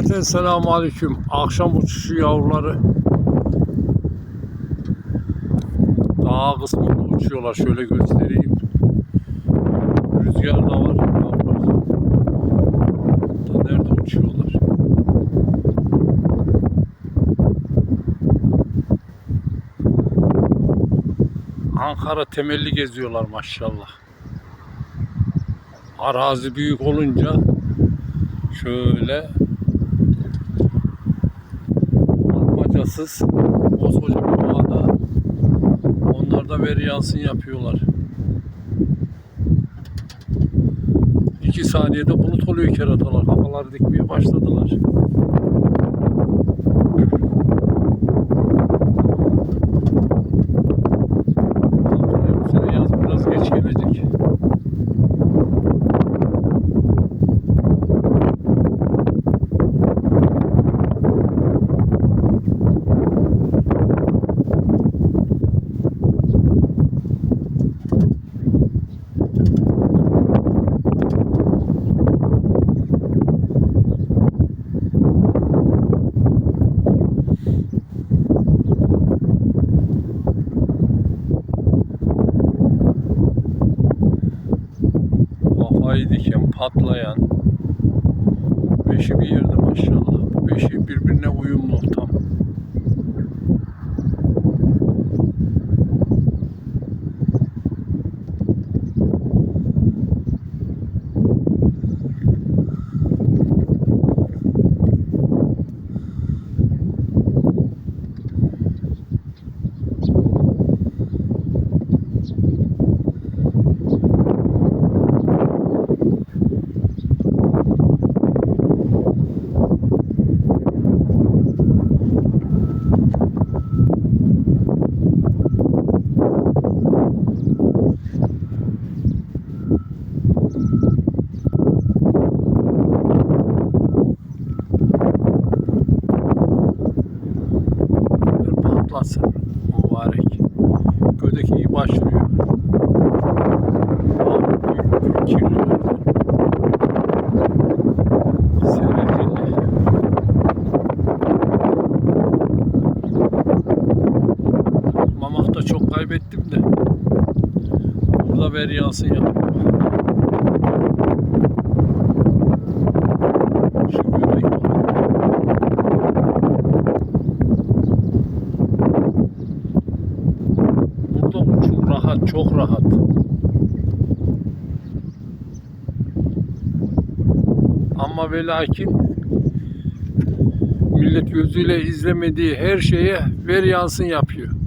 Cümleten selamun aleyküm. Akşam uçuşu yavruları. Dağ kısmında uçuyorlar. Şöyle göstereyim. Rüzgar da var. Nerede uçuyorlar? Ankara temelli geziyorlar maşallah. Arazi büyük olunca şöyle atmacasız koskoca bir doğada onlar da veri yansın yapıyorlar. İki saniyede bulut oluyor keratalar. Kafaları dikmeye başladılar. Patlayan. Beşi bir yerde maşallah. Beşi birbirine uyumlu tam. Bir patlasın mübarek. Gödek iyi başlıyor. Mamak'ta çok kaybettim de. Burada ver yansın rahat, çok rahat. Ama ve lakin millet gözüyle izlemediği her şeye ver yansın yapıyor.